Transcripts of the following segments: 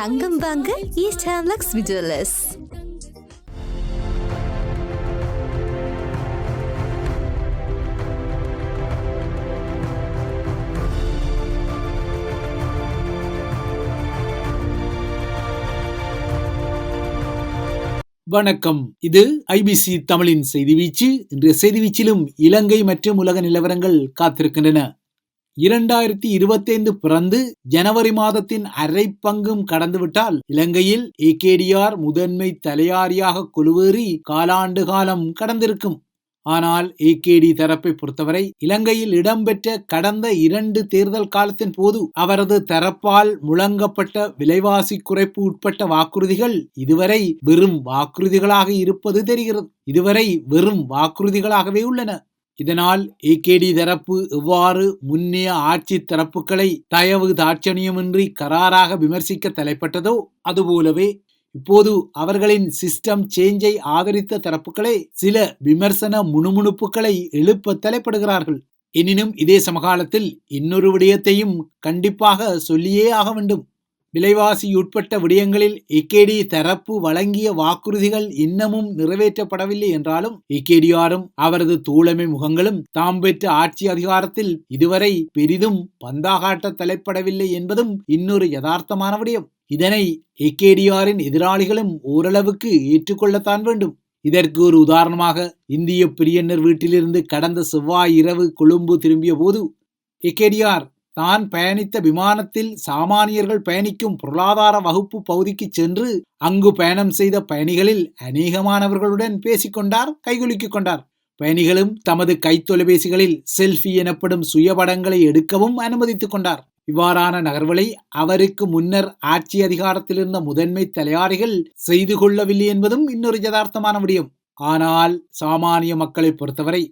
தங்கம் வாங்க ஈஸ்ட் ஹேம்லக்ஸ் விஜுவலர்ஸ் வணக்கம். இது ஐபிசி தமிழின் செய்தி வீச்சு. இன்றைய செய்தி வீச்சிலும் இலங்கை மற்றும் உலக நிலவரங்கள் காத்திருக்கின்றன. இரண்டாயிரத்தி இருபத்தைந்து பிறந்து ஜனவரி மாதத்தின் அரை பங்கும் கடந்துவிட்டால் இலங்கையில் ஏகேடிஆர் முதன்மை தலையாரியாக குழுவேறி காலாண்டு காலம் கடந்திருக்கும். ஆனால் ஏகேடி தரப்பை பொறுத்தவரை இலங்கையில் இடம்பெற்ற கடந்த இரண்டு தேர்தல் காலத்தின் போது அவரது தரப்பால் முழங்கப்பட்ட விலைவாசி குறைப்பு உட்பட்ட வாக்குறுதிகள் இதுவரை வெறும் வாக்குறுதிகளாக இருப்பது தெரிகிறது. இதுவரை வெறும் வாக்குறுதிகளாகவே உள்ளன. இதனால் ஏகேடி தரப்பு எவ்வாறு முன்னைய ஆட்சி தரப்புகளை தயவு தாட்சணியமின்றி கராராக விமர்சிக்க தலைப்பட்டதோ அதுபோலவே இப்போது அவர்களின் சிஸ்டம் சேஞ்சை ஆதரித்த தரப்புகளே சில விமர்சன முணுமுணுப்புகளை எழுப்ப தலைப்படுகிறார்கள். எனினும் இதே சமகாலத்தில் இன்னொரு விடயத்தையும் கண்டிப்பாக சொல்லியே ஆக வேண்டும். விலைவாசி உட்பட்ட விடயங்களில் இக்கேடி தரப்பு வழங்கிய வாக்குறுதிகள் இன்னமும் நிறைவேற்றப்படவில்லை என்றாலும் இக்கேடியாரும் அவரது தூளமை முகங்களும் தாம் பெற்ற ஆட்சி அதிகாரத்தில் இதுவரை பெரிதும் பந்தாகாட்ட தலைப்படவில்லை என்பதும் இன்னொரு யதார்த்தமான விடயம். இதனை இக்கேடியாரின் எதிராளிகளும் ஓரளவுக்கு ஏற்றுக்கொள்ளத்தான் வேண்டும். இதற்கு ஒரு உதாரணமாக இந்திய பிரியன்னர் வீட்டிலிருந்து கடந்த செவ்வாய் இரவு கொழும்பு திரும்பிய போது இக்கேடியார் தான் பயணித்த விமானத்தில் சாமானியர்கள் பயணிக்கும் பொருளாதார வகுப்பு பகுதிக்கு சென்று அங்கு பயணம் செய்த பயணிகளில் அநேகமானவர்களுடன் பேசிக்கொண்டார் கைகுலுக்கிக் கொண்டார். பயணிகளும் தமது கைத்தொலைபேசிகளில் செல்ஃபி எனப்படும் சுயபடங்களை எடுக்கவும் அனுமதித்துக் கொண்டார். இவ்வாறான நகர்வுகளை அவருக்கு முன்னர் ஆட்சி அதிகாரத்தில் இருந்த முதன்மை தலையாரிகள் செய்து கொள்ளவில்லை என்பதும் இன்னொரு யதார்த்தமான விடயம். ஆனால் சாமானிய மக்களை பொறுத்தவரை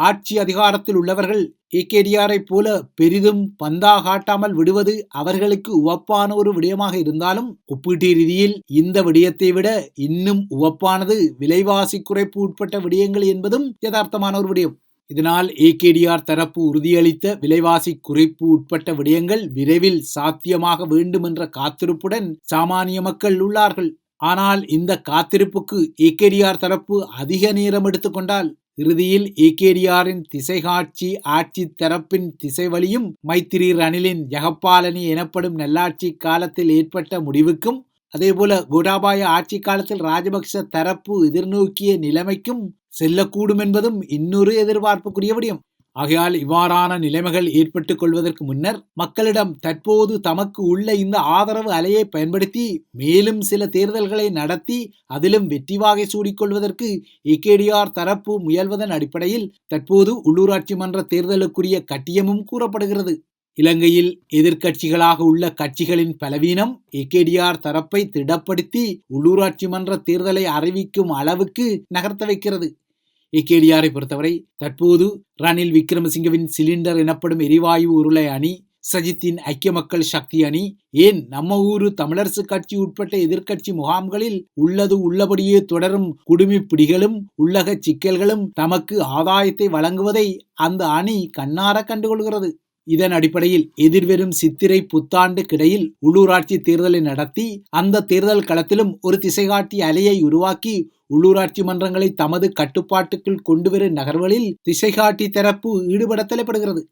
ஆட்சி அதிகாரத்தில் உள்ளவர்கள் ஏகேடிஆரை போல பெரிதும் பந்தா காட்டாமல் விடுவது அவர்களுக்கு உவப்பான ஒரு விடயமாக இருந்தாலும் ஒப்பீட்டு ரீதியில் இந்த விடயத்தை விட இன்னும் உவப்பானது விலைவாசி குறைப்பு உட்பட்ட விடயங்கள் என்பதும் யதார்த்தமான ஒரு விடயம். இதனால் ஏகேடிஆர் தரப்பு உறுதியளித்த விலைவாசி குறைப்பு உட்பட்ட விடயங்கள் விரைவில் சாத்தியமாக வேண்டும் என்ற காத்திருப்புடன் சாமானிய மக்கள் உள்ளார்கள். ஆனால் இந்த காத்திருப்புக்கு ஏகேடிஆர் தரப்பு அதிக நேரம் எடுத்துக்கொண்டால் இறுதியில் ஏகேடிஆரின் திசைகாட்சி ஆட்சி தரப்பின் திசைவழியும் மைத்திரி ரணிலின் ஜகப்பாலனி எனப்படும் நல்லாட்சி காலத்தில் ஏற்பட்ட முடிவுக்கும் அதேபோல கோடாபாய ஆட்சி காலத்தில் ராஜபக்ச தரப்பு எதிர்நோக்கிய நிலைமைக்கும் செல்லக்கூடும் என்பதும் இன்னொரு எதிர்பார்ப்புக்குரிய விடயம் ஆகையால் இவ்வாறான நிலைமைகள் ஏற்பட்டுக் கொள்வதற்கு முன்னர் மக்களிடம் தற்போது தமக்கு உள்ள இந்த ஆதரவு அலையை பயன்படுத்தி மேலும் சில தேர்தல்களை நடத்தி அதிலும் வெற்றி வாகை சூடிக்கொள்வதற்கு ஏகேடிஆர் தரப்பு முயல்வதன் அடிப்படையில் தற்போது உள்ளூராட்சி மன்ற தேர்தலுக்குரிய கட்டியமும் கூறப்படுகிறது. இலங்கையில் எதிர்க்கட்சிகளாக உள்ள கட்சிகளின் பலவீனம் ஏகேடிஆர் தரப்பை திடப்படுத்தி உள்ளூராட்சி மன்ற தேர்தலை அறிவிக்கும் அளவுக்கு நகர்த்த வைக்கிறது. ஏகேடிஆரை பொறுத்தவரை தற்போது ரணில் விக்ரமசிங்கவின் சிலிண்டர் எனப்படும் எரிவாயு உருளை அணி சஜித்தின் ஐக்கிய மக்கள் சக்தி அணி ஏன் நம்ம ஊரு தமிழரசு கட்சி உட்பட்ட எதிர்க்கட்சி முகாம்களில் உள்ளது உள்ளபடியே தொடரும் குடுமி பிடிகளும் உள்ளக சிக்கல்களும் தமக்கு ஆதாயத்தை வழங்குவதை அந்த அணி கண்ணார கண்டுகொள்கிறது. இதன் அடிப்படையில் எதிர்வரும் சித்திரை புத்தாண்டு கிடையில் உள்ளூராட்சி தேர்தலை நடத்தி அந்த தேர்தல் களத்திலும் ஒரு திசைகாட்டி அலையை உருவாக்கி உள்ளூராட்சி மன்றங்களை தமது கட்டுப்பாட்டுக்குள் கொண்டுவரும் நகர்வுகளில் திசைகாட்டி தரப்பு ஈடுபட தலைப்படுகிறது.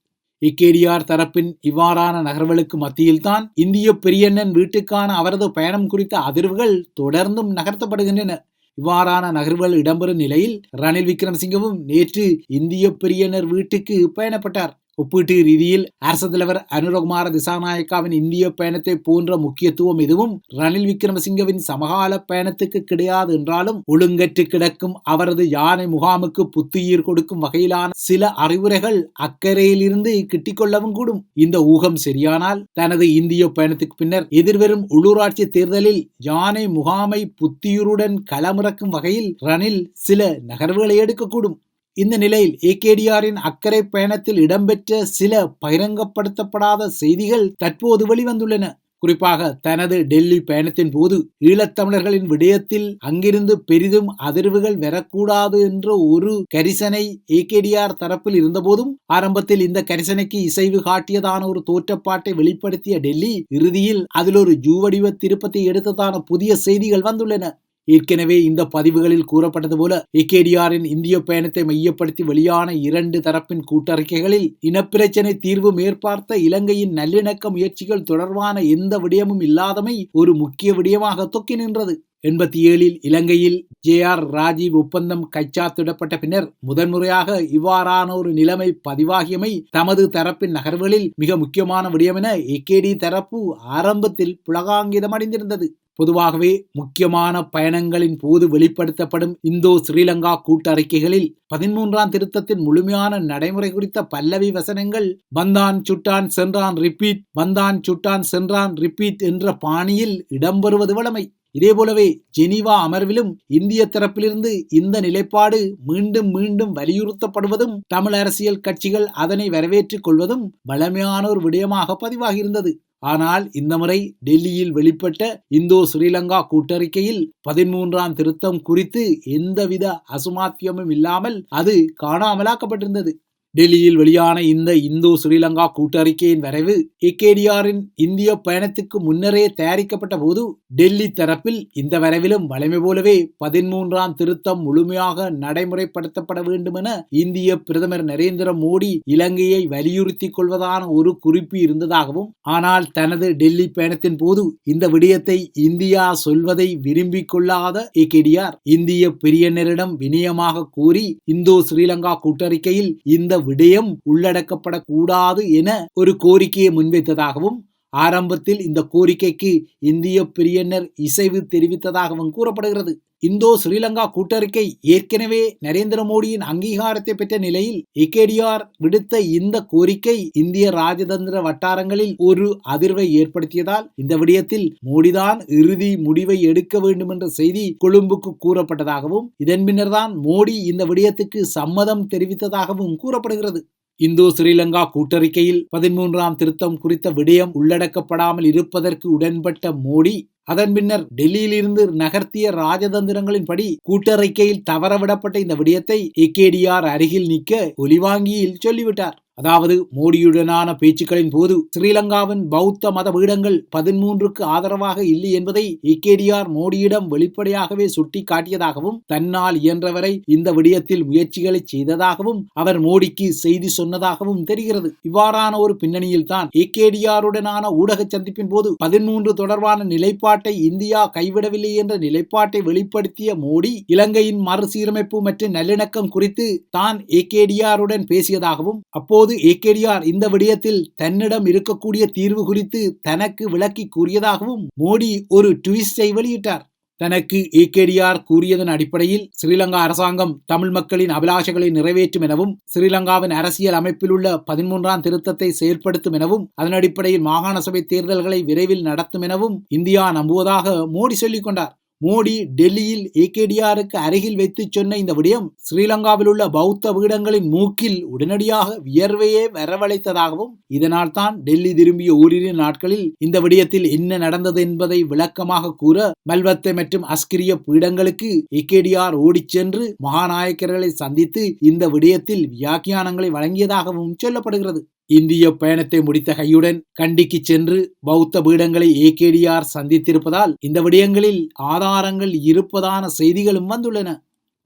இக்கேடிஆர் தரப்பின் இவ்வாறான நகர்வுகளுக்கு மத்தியில்தான் இந்திய பெரியண்ணன் வீட்டுக்கான அவரது பயணம் குறித்த அதிர்வுகள் தொடர்ந்தும் நகர்த்தப்படுகின்றன. இவ்வாறான நகர்வுகள் இடம்பெறும் நிலையில் ரணில் விக்ரமசிங்கவும் நேற்று இந்திய பெரியனர் வீட்டுக்கு பயணப்பட்டார். ஒப்பீட்டு ரீதியில் அரசு தலைவர் அனுரகுமார திசாநாயக்காவின் இந்திய பயணத்தை போன்ற முக்கியத்துவம் எதுவும் ரணில் விக்ரமசிங்கவின் சமகால பயணத்துக்கு கிடையாது என்றாலும் ஒழுங்கற்று கிடக்கும் அவரது யானை முகாமுக்கு புத்துயிர் கொடுக்கும் வகையிலான சில அறிவுரைகள் அக்கறையிலிருந்து கிட்டிக்கொள்ளவும் கூடும். இந்த ஊகம் சரியானால் தனது இந்திய பயணத்துக்கு பின்னர் எதிர்வரும் உள்ளூராட்சி தேர்தலில் யானை முகாமை புத்தியுருடன் களமிறக்கும் வகையில் ரணில் சில நகர்வுகளை எடுக்கக்கூடும். இந்த நிலையில் ஏகேடிஆரின் அக்கறை பயணத்தில் இடம்பெற்ற சில பகிரங்கப்படுத்தப்படாத செய்திகள் தற்போது வெளிவந்துள்ளன. குறிப்பாக தனது டெல்லி பயணத்தின் போது ஈழத்தமிழர்களின் விடயத்தில் அங்கிருந்து பெரிதும் அதிர்வுகள் வரக்கூடாது என்ற ஒரு கரிசனை ஏகேடிஆர் தரப்பில் இருந்தபோதும் ஆரம்பத்தில் இந்த கரிசனைக்கு இசைவு காட்டியதான ஒரு தோற்றப்பாட்டை வெளிப்படுத்திய டெல்லி இறுதியில் அதில் ஒரு ஜூவடிவ திருப்பத்தை எடுத்ததான புதிய செய்திகள் வந்துள்ளன. ஏற்கனவே இந்த பதிவுகளில் கூறப்பட்டது போல ஏகேடிஆரின் இந்திய பயணத்தை மையப்படுத்தி வெளியான இரண்டு தரப்பின் கூட்டறிக்கைகளில் இனப்பிரச்சினை தீர்வு மேற்பார்த்த இலங்கையின் நல்லிணக்க முயற்சிகள் தொடர்பான எந்த விடயமும் இல்லாதமை ஒரு முக்கிய விடயமாக தொக்கி நின்றது. எண்பத்தி ஏழில் இலங்கையில் ஜே ஆர் ராஜீவ் ஒப்பந்தம் கைச்சாத்திடப்பட்ட பின்னர் முதன்முறையாக இவ்வாறான ஒரு நிலைமை பதிவாகியமை தமது தரப்பின் நகர்வுகளில் மிக முக்கியமான விடயம் என ஏகேடி தரப்பு ஆரம்பத்தில் புலகாங்கிதம் அடைந்திருந்தது. பொதுவாகவே முக்கியமான பயணங்களின் போது வெளிப்படுத்தப்படும் இந்தோ ஸ்ரீலங்கா கூட்டறிக்கைகளில் பதிமூன்றாம் திருத்தத்தின் முழுமையான நடைமுறை குறித்த பல்லவி வசனங்கள் வந்தான் சுட்டான் சென்றான் ரிப்பீட் வந்தான் சுட்டான் சென்றான் ரிப்பீட் என்ற பாணியில் இடம்பெறுவது வழமை. இதேபோலவே ஜெனீவா அமர்விலும் இந்திய தரப்பிலிருந்து இந்த நிலைப்பாடு மீண்டும் மீண்டும் வலியுறுத்தப்படுவதும் தமிழ் அரசியல் கட்சிகள் அதனை வரவேற்றுக் கொள்வதும் வளமையான ஒரு விடயமாக பதிவாகியிருந்தது. ஆனால் இந்த முறை டெல்லியில் வெளிப்பட்ட இந்தோ ஸ்ரீலங்கா கூட்டறிக்கையில் பதிமூன்றாம் திருத்தம் குறித்து எந்தவித அசுமாத்தியமும் இல்லாமல் அது காணாமலாக்கப்பட்டிருந்தது. டெல்லியில் வெளியான இந்த இந்தோ ஸ்ரீலங்கா கூட்டறிக்கையின் வரைவு ஏகேடிஆரின் இந்திய பயணத்துக்கு முன்னரே தயாரிக்கப்பட்ட போது டெல்லி தரப்பில் இந்த வரைவிலும் வலிமை போலவே பதிமூன்றாம் திருத்தம் முழுமையாக நடைமுறைப்படுத்தப்பட வேண்டும் என இந்திய பிரதமர் நரேந்திர மோடி இலங்கையை வலியுறுத்திக் கொள்வதான ஒரு குறிப்பு இருந்ததாகவும் ஆனால் தனது டெல்லி பயணத்தின் போது இந்த விடயத்தை இந்தியா சொல்வதை விரும்பிக் கொள்ளாத ஏகேடிஆர் இந்திய பெரியனரிடம் வினயமாக கூறி இந்தோ ஸ்ரீலங்கா கூட்டறிக்கையில் இந்த விடயம் உள்ளடக்கப்படக்கூடாது என ஒரு கோரிக்கையை முன்வைத்ததாகவும் ஆரம்பத்தில் இந்த கோரிக்கைக்கு இந்திய பிரியனர் இசைவு தெரிவித்ததாகவும் கூறப்படுகிறது. இந்தோ ஸ்ரீலங்கா கூட்டறிக்கை ஏற்கனவே நரேந்திர மோடியின் அங்கீகாரத்தை பெற்ற நிலையில் இகேடிஆர் விடுத்த இந்த கோரிக்கை இந்திய ராஜதந்திர வட்டாரங்களில் ஒரு அதிர்வை ஏற்படுத்தியதால் இந்த விடயத்தில் மோடிதான் இறுதி முடிவை எடுக்க வேண்டும் என்ற செய்தி கொழும்புக்கு கூறப்பட்டதாகவும் இதன் பின்னர்தான் மோடி இந்த விடயத்துக்கு சம்மதம் தெரிவித்ததாகவும் கூறப்படுகிறது. இந்தோ ஸ்ரீலங்கா கூட்டறிக்கையில் பதிமூன்றாம் திருத்தம் குறித்த விடயம் உள்ளடக்கப்படாமல் இருப்பதற்கு உடன்பட்ட மோடி அதன் பின்னர் டெல்லியிலிருந்து நகர்த்திய ராஜதந்திரங்களின்படி கூட்டறிக்கையில் தவறவிடப்பட்ட இந்த விடயத்தை ஏகேடிஆர் அருகில் நிற்க ஒலிவாங்கியில் சொல்லிவிட்டார். அதாவது மோடியுடனான பேச்சுக்களின் போது ஸ்ரீலங்காவின் பௌத்த மத பீடங்கள் பதிமூன்றுக்கு ஆதரவாக இல்லை என்பதை இகேடிஆர் மோடியிடம் வெளிப்படையாகவே சுட்டி காட்டியதாகவும் தன்னால் இயன்றவரை இந்த விடயத்தில் முயற்சிகளை செய்ததாகவும் அவர் மோடிக்கு செய்தி சொன்னதாகவும் தெரிகிறது. இவ்வாறான ஒரு பின்னணியில் தான் ஏகேடிஆருடனான ஊடக சந்திப்பின் போது பதிமூன்று தொடர்பான நிலைப்பாட்டை இந்தியா கைவிடவில்லை என்ற நிலைப்பாட்டை வெளிப்படுத்திய மோடி இலங்கையின் மறுசீரமைப்பு மற்றும் நல்லிணக்கம் குறித்து தான் ஏகேடிஆருடன் பேசியதாகவும் அப்போது ஏகேடிஆர் இந்த விடயத்தில் தன்னிடம் இருக்கக்கூடிய தீர்வு குறித்து தனக்கு விளக்கி கூறியதாகவும் மோடி ஒரு ட்விஸ்டை வெளியிட்டார். தனக்கு ஏகேடிஆர் கூறியதன் அடிப்படையில் ஸ்ரீலங்கா அரசாங்கம் தமிழ் மக்களின் அபிலாஷைகளை நிறைவேற்றும் எனவும் ஸ்ரீலங்காவின் அரசியல் அமைப்பில் உள்ள பதிமூன்றாம் திருத்தத்தை செயற்படுத்தும் எனவும் அதன் அடிப்படையில் மாகாண சபை தேர்தல்களை விரைவில் நடத்தும் எனவும் இந்தியா நம்புவதாக மோடி சொல்லிக் கொண்டார் மோடி டெல்லியில் ஏகேடிஆருக்கு அருகில் வைத்து சொன்ன இந்த விடயம் ஸ்ரீலங்காவில் உள்ள பௌத்த பீடங்களின் மூக்கில் உடனடியாக வியர்வையே வரவழைத்ததாகவும் இதனால் தான் டெல்லி திரும்பிய ஓரிரு நாட்களில் இந்த விடயத்தில் என்ன நடந்தது என்பதை விளக்கமாக கூற மல்வத்தை மற்றும் அஸ்கிரிய பீடங்களுக்கு ஏகேடிஆர் ஓடிச் சென்று மகாநாயக்கர்களை சந்தித்து இந்த விடயத்தில் வியாக்கியானங்களை வழங்கியதாகவும் சொல்லப்படுகிறது. இந்திய பயணத்தை முடித்த கையுடன் கண்டிக்கு சென்று பௌத்த பீடங்களை ஏகேடிஆர் சந்தித்திருப்பதால் இந்த விடயங்களில் ஆதாரங்கள் இருப்பதான செய்திகளும் வந்துள்ளன.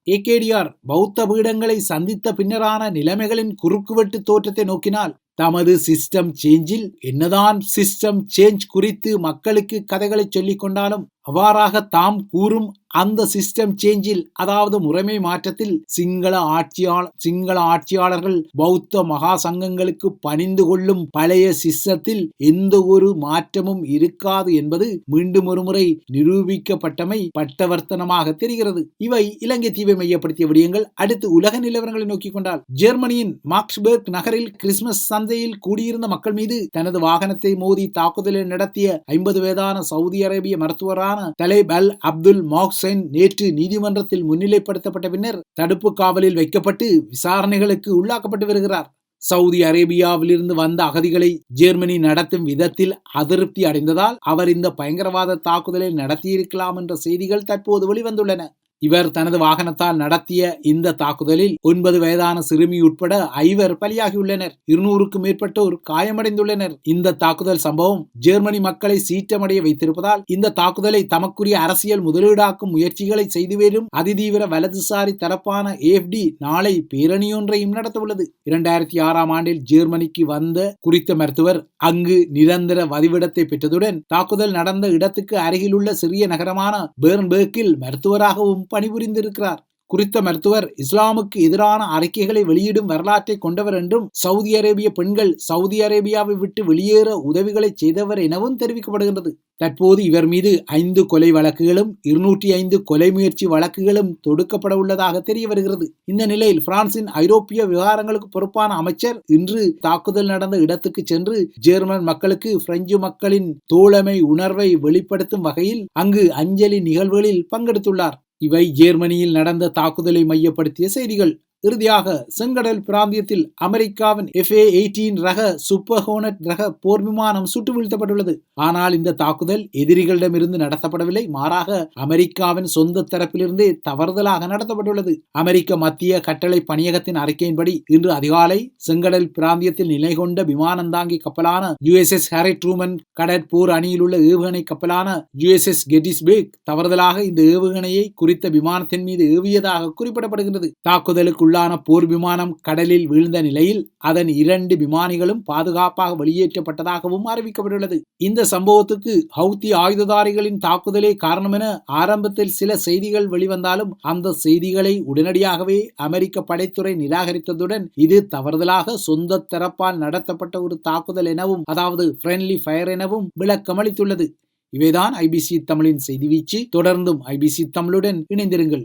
ஏகேடிஆர் பௌத்த பீடங்களை சந்தித்த பின்னரான நிலைமைகளின் குறுக்குவெட்டு தோற்றத்தை நோக்கினால் தமது சிஸ்டம் சேஞ்சில் என்னதான் சிஸ்டம் சேஞ்ச் குறித்து மக்களுக்கு கதைகளை சொல்லிக் கொண்டாலும் அவ்வாறாக தாம் கூறும் அந்த சிஸ்டம் சேஞ்சில் அதாவது முறைமை மாற்றத்தில் சிங்கள ஆட்சியாளர் சிங்கள ஆட்சியாளர்கள் பௌத்த மகா சங்கங்களுக்கு பணிந்து கொள்ளும் பழைய சிஸ்டத்தில் எந்த ஒரு மாற்றமும் இருக்காது என்பது மீண்டும் ஒருமுறை நிரூபிக்கப்பட்டமை பட்டவர்த்தனமாக தெரிகிறது. இவை இலங்கை தீவை மையப்படுத்திய விடயங்கள். அடுத்து உலக நிலவரங்களை நோக்கிக் கொண்டால் ஜெர்மனியின் மார்க்ஸ்பர்க் நகரில் கிறிஸ்துமஸ் சந்தையில் கூடியிருந்த மக்கள் மீது தனது வாகனத்தை மோதி தாக்குதலை நடத்திய ஐம்பது வயதான சவுதி அரேபிய மருத்துவரான தலைப் அல் அப்துல் மாக்சைன் நேற்று நீதிமன்றத்தில் முன்னிலைப்படுத்தப்பட்ட பின்னர் தடுப்பு காவலில் வைக்கப்பட்டு விசாரணைகளுக்கு உள்ளாக்கப்பட்டு வருகிறார். சவுதி அரேபியாவிலிருந்து வந்த அகதிகளை ஜெர்மனி நடத்தும் விதத்தில் அதிருப்தி அடைந்ததால் அவர் இந்த பயங்கரவாத தாக்குதலை நடத்தியிருக்கலாம் என்ற செய்திகள் தற்போது வெளிவந்துள்ளன. இவர் தனது வாகனத்தால் நடத்திய இந்த தாக்குதலில் ஒன்பது வயதான சிறுமி உட்பட ஐவர் பலியாகியுள்ளனர். இருநூறுக்கும் மேற்பட்டோர் காயமடைந்துள்ளனர். இந்த தாக்குதல் சம்பவம் ஜெர்மனி மக்களை சீற்றமடைய வைத்திருப்பதால் இந்த தாக்குதலை தமக்குரிய அரசியல் முதலீடாக்கும் முயற்சிகளை செய்து வரும் அதிதீவிர வலதுசாரி தரப்பான ஏஎஃப்டி நாளை பேரணியொன்றையும் நடத்தவுள்ளது. இரண்டாயிரத்தி ஆறாம் ஆண்டில் ஜெர்மனிக்கு வந்த குறித்த மருத்துவர் அங்கு நிரந்தர வதிவிடத்தை பெற்றதுடன் தாக்குதல் நடந்த இடத்துக்கு அருகிலுள்ள சிறிய நகரமான பேர்ன்பேக்கில் மருத்துவராகவும் பணிபுரிந்திருக்கிறார். குறித்த மருத்துவர் இஸ்லாமுக்கு எதிரான அறிக்கைகளை வெளியிடும் வரலாற்றை கொண்டவர் என்றும் சவுதி அரேபிய பெண்கள் சவுதி அரேபியாவை விட்டு வெளியேற உதவிகளை செய்தவர் எனவும் தெரிவிக்கப்படுகின்றது. தற்போது இவர் மீது ஐந்து கொலை வழக்குகளும் இருநூற்றி ஐந்து கொலை முயற்சி வழக்குகளும் தொடுக்கப்பட உள்ளதாக தெரிய வருகிறது. இந்த நிலையில் பிரான்சின் ஐரோப்பிய விவகாரங்களுக்கு பொறுப்பான அமைச்சர் இன்று தாக்குதல் நடந்த இடத்துக்கு சென்று ஜெர்மன் மக்களுக்கு பிரெஞ்சு மக்களின் தோழமை உணர்வை வெளிப்படுத்தும் வகையில் அங்கு அஞ்சலி நிகழ்வுகளில் பங்கெடுத்துள்ளார். இவை ஜெர்மனியில் நடந்த தாக்குதலை மையப்படுத்திய செய்திகள். இறுதியாக செங்கடல் பிராந்தியத்தில் அமெரிக்காவின் எஃப்ஏ எயிட்டீன் ரக சூப்பர் ஹோனட் ரக போர் விமானம் சுட்டு வீழ்த்தப்பட்டுள்ளது. ஆனால் இந்த தாக்குதல் எதிரிகளிடமிருந்து நடத்தப்படவில்லை. மாறாக அமெரிக்காவின் சொந்த தரப்பிலிருந்தே தவறுதலாக நடத்தப்பட்டுள்ளது. அமெரிக்க மத்திய கட்டளை பணியகத்தின் அறிக்கையின்படி இன்று அதிகாலை செங்கடல் பிராந்தியத்தில் நிலை கொண்ட விமானந்தாங்கி கப்பலான யுஎஸ்எஸ் ஹாரி ட்ரூமன் கடற்போர் அணியில் உள்ள ஏவுகணை கப்பலான யுஎஸ்எஸ் கெட்டிஸ்பேக் தவறுதலாக இந்த ஏவுகணையை குறித்த விமானத்தின் மீது ஏவியதாக குறிப்பிடப்படுகின்றது. தாக்குதலுக்கு உள்ளான போர் விமானம் கடலில் வீழ்ந்த நிலையில் அதன் இரண்டு விமானிகளும் பாதுகாப்பாக வெளியேற்றப்பட்டதாகவும் அறிவிக்கப்பட்டுள்ளது. இந்த சம்பவத்துக்கு ஹவுத்தி ஆயுததாரிகளின் தாக்குதலே காரணம் என ஆரம்பத்தில் சில செய்திகள் வெளிவந்தாலும் அந்த செய்திகளை உடனடியாகவே அமெரிக்க படைத்துறை நிராகரித்ததுடன் இது தவறுதலாக சொந்த தரப்பால் நடத்தப்பட்ட ஒரு தாக்குதல் எனவும் அதாவது ஃப்ரெண்ட்லி ஃபயர் எனவும் விளக்கமளித்துள்ளது இவைதான் ஐபிசி தமிழின் செய்தி வீச்சு. தொடர்ந்தும் ஐபிசி தமிழுடன் இணைந்திருங்கள்.